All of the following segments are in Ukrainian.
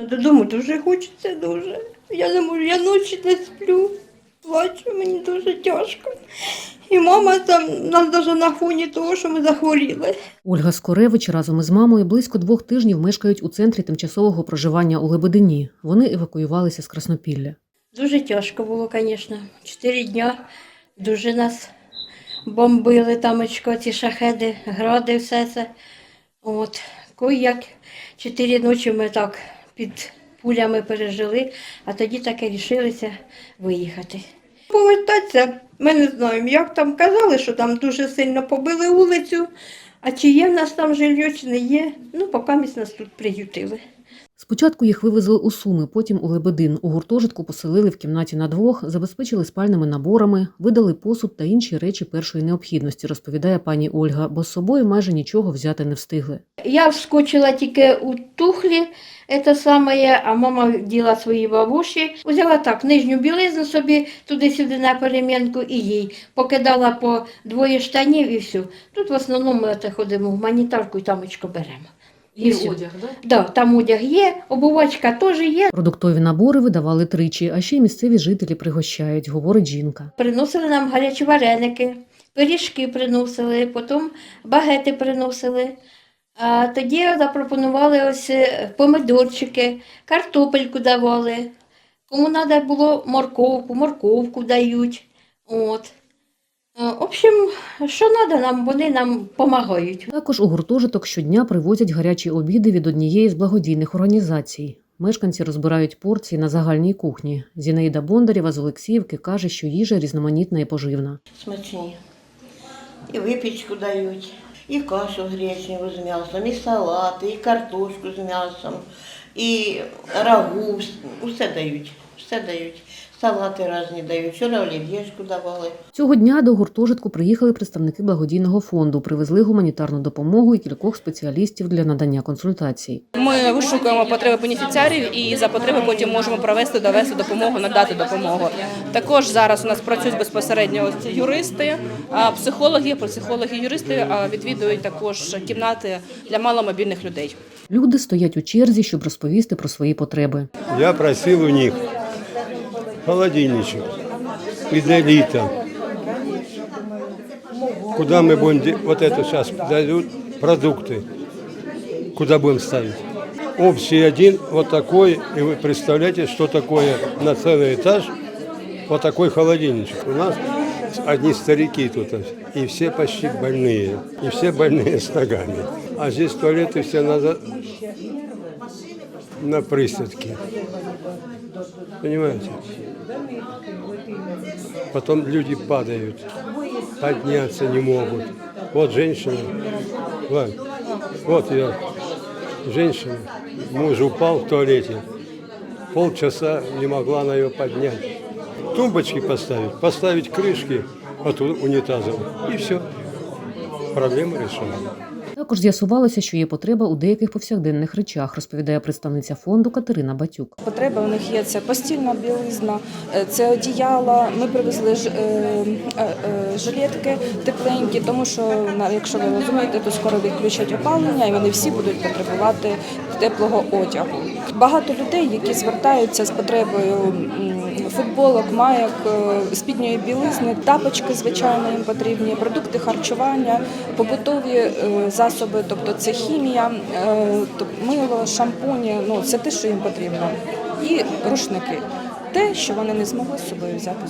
Додому дуже хочеться дуже. Я не можу, я ночі не сплю. Плачу, мені дуже тяжко. І мама там нас навіть на фоні того, що ми захворіли. Ольга Скоревич разом із мамою близько двох тижнів мешкають у центрі тимчасового проживання у Лебедині. Вони евакуювалися з Краснопілля. Дуже тяжко було, звісно. Чотири дня дуже нас бомбили тамочко, ці шахеди, гради, все це. От. Кой як чотири ночі ми так під пулями пережили, а тоді таки рішилися виїхати. Повертатися, ми не знаємо, як там казали, що там дуже сильно побили вулицю, а чи є в нас там жилье, чи не є. Ну, поки нас тут приютили. Спочатку їх вивезли у Суми, потім у Лебедин. У гуртожитку поселили в кімнаті на двох, забезпечили спальними наборами, видали посуд та інші речі першої необхідності, розповідає пані Ольга, бо з собою майже нічого взяти не встигли. Я вскочила тільки у тухлі, це саме, а мама діла свої бабуші. Взяла так, нижню білизну собі туди-сюди на перемінку і їй. Покидала по двоє штанів і все. Тут в основному ми ходимо в гуманітарку і тамочко беремо. І все. так? Да, там одяг є, обувачка теж є. Продуктові набори видавали тричі, а ще й місцеві жителі пригощають, говорить жінка. Приносили нам гарячі вареники, пиріжки приносили, потім багети приносили. А тоді запропонували ось е, помидорчики, картопельку давали. Кому треба було морковку, морковку дають. От. Е, В общем, що треба нам, вони нам допомагають. Також у гуртожиток щодня привозять гарячі обіди від однієї з благодійних організацій. Мешканці розбирають порції на загальній кухні. Зінаїда Бондарєва з Олексіївки каже, що їжа різноманітна і поживна. Смачні. І випічку дають, і кашу гречневу з м'ясом, і салати, і картошку з м'ясом, і рагу, усе дають, все дають. Салати різні дають. Вчора олів'єшку давали. Цього дня до гуртожитку приїхали представники благодійного фонду, привезли гуманітарну допомогу і кількох спеціалістів для надання консультацій. Ми вишукуємо потреби бенефіціарів і за потреби потім можемо провести, довести допомогу, надати допомогу. Також зараз у нас працюють безпосередньо ось юристи, психологи, психологи, юристи відвідують також кімнати для маломобільних людей. Люди стоять у черзі, щоб розповісти про свої потреби. Я просил у них холодильничек и для лита. Куда мы будем, де- вот это сейчас дают продукты, куда будем ставить? Общий один, вот такой, и вы представляете, что такое на целый этаж, вот такой холодильничек. У нас одни старики тут, и все почти больные, и все больные с ногами. А здесь туалеты все надо на пристатке. Понимаете? Потом люди падают, подняться не могут. Вот женщина, вот, вот я, женщина, муж упал в туалете, полчаса не могла она ее поднять. Тумбочки поставить, поставить крышки от унитазов, и все. Проблема решена. Також з'ясувалося, що є потреба у деяких повсякденних речах, розповідає представниця фонду Катерина Батюк. Потреби у них є це постільна білизна, е, це одіяла. Ми привезли ж, е, е, жилетки тепленькі, тому що якщо ви розумієте, то скоро відключать опалення і вони всі будуть потребувати теплого одягу. Багато людей, які звертаються з потребою футболок, майок, е, спідньої білизни, тапочки, звичайно, їм потрібні, продукти харчування, побутові е, засоби, тобто це хімія, е, мило, шампуні, ну це те, що їм потрібно. І рушники, те, що вони не змогли з собою взяти.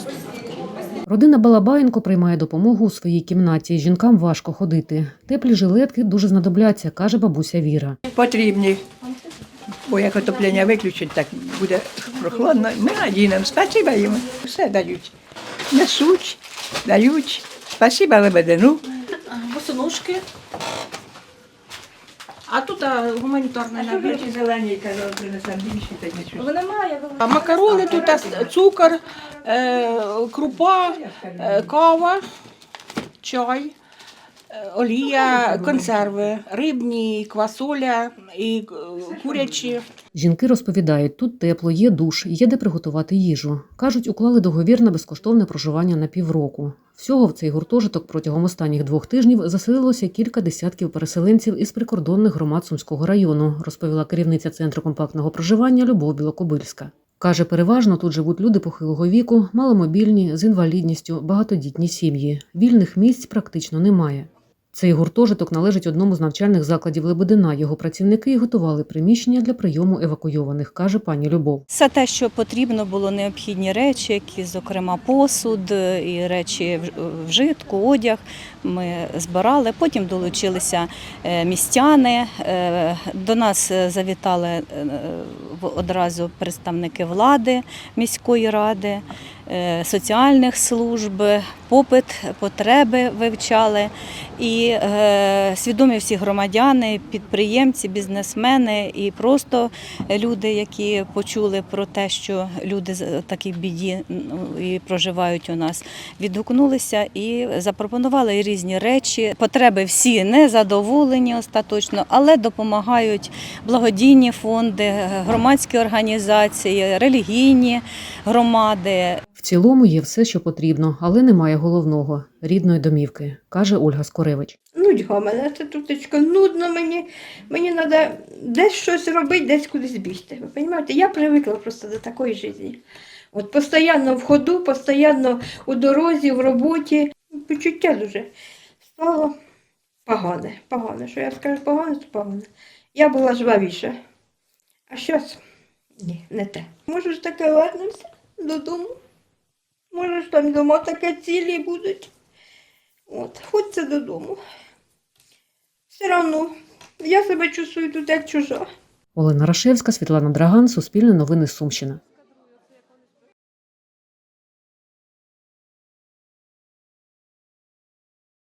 Родина Балабаєнко приймає допомогу у своїй кімнаті. Жінкам важко ходити. Теплі жилетки дуже знадобляться, каже бабуся Віра. потрібні. Бо як отоплення виключить, так буде прохладно. Ми надінемо. Спасибо їм. Все дають. Несуть, дають. Спасибо Лебедину. босоножки. А тут а, гуманітарний набір. зелені, казали, принесемо більше, та нічого. А макарони тут, а, цукор, е, крупа, е, кава, чай, олія, консерви, рибні, квасоля і е, курячі. Жінки розповідають, тут тепло, є душ, є де приготувати їжу. Кажуть, уклали договір на безкоштовне проживання на півроку. Всього в цей гуртожиток протягом останніх двох тижнів заселилося кілька десятків переселенців із прикордонних громад Сумського району, розповіла керівниця центру компактного проживання Любов Білокобильська. Каже, переважно тут живуть люди похилого віку, маломобільні, з інвалідністю, багатодітні сім'ї. Вільних місць практично немає. Цей гуртожиток належить одному з навчальних закладів Лебедина. Його працівники готували приміщення для прийому евакуйованих, каже пані Любов. Все те, що потрібно було, необхідні речі, які, зокрема, посуд е, і речі в- вжитку, одяг. Ми збирали. Потім долучилися е, містяни. Е, До нас е, завітали е, одразу представники влади міської ради, е, соціальних служб, попит, потреби вивчали. І е, свідомі всі громадяни, підприємці, бізнесмени і просто люди, які почули про те, що люди з такій біді і проживають у нас, відгукнулися і запропонували різні речі. Потреби всі не задоволені остаточно, але допомагають благодійні фонди, громадські організації, релігійні громади. Цілому є все, що потрібно, але немає головного рідної домівки, каже Ольга Скоревич. Нудьга мене це тутечко, нудно мені. Мені треба десь щось робити, десь кудись бігти. Ви розумієте? Я привикла просто до такої житті. От постійно в ходу, постійно у дорозі, в роботі. Почуття дуже стало погане. Погане. Що я скажу погане, то погане. Я була жвавіша. А щось ні, не те. Може ж таке вернемося додому. Може ж там дома таке цілі будуть. От, ходьте додому. Все одно, я себе чувствую тут як чужа. Олена Рашевська, Світлана Драган, Суспільне новини Сумщина.